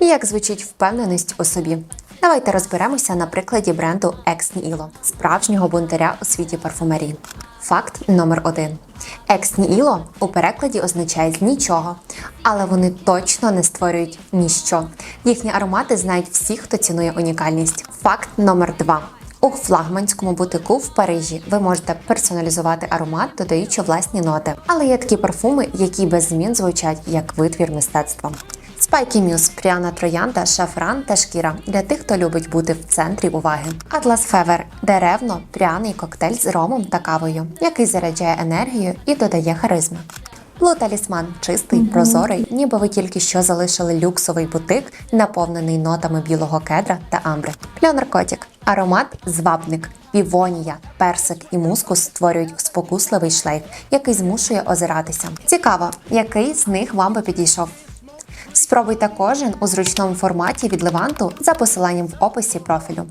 і як звучить впевненість у собі. Давайте розберемося на прикладі бренду Ex Nihilo, справжнього бунтаря у світі парфумерії. Факт номер один. Ex Nihilo у перекладі означає нічого, але вони точно не створюють ніщо. Їхні аромати знають всі, хто цінує унікальність. Факт номер два. У флагманському бутику в Парижі ви можете персоналізувати аромат, додаючи власні ноти. Але є такі парфуми, які без змін звучать як витвір мистецтва. Спайкі Мюс, пряна троянда, шафран та шкіра для тих, хто любить бути в центрі уваги. Атлас Февер деревно, пряний коктейль з ромом та кавою, який заряджає енергію і додає харизми. Блу талісман чистий, прозорий, ніби ви тільки що залишили люксовий бутик, наповнений нотами білого кедра та амбри. Леонаркотік аромат звабник, півонія, персик і мускус створюють спокусливий шлейф, який змушує озиратися. Цікаво, який з них вам би підійшов. Спробуйте кожен у зручному форматі від Леванту за посиланням в описі профілю.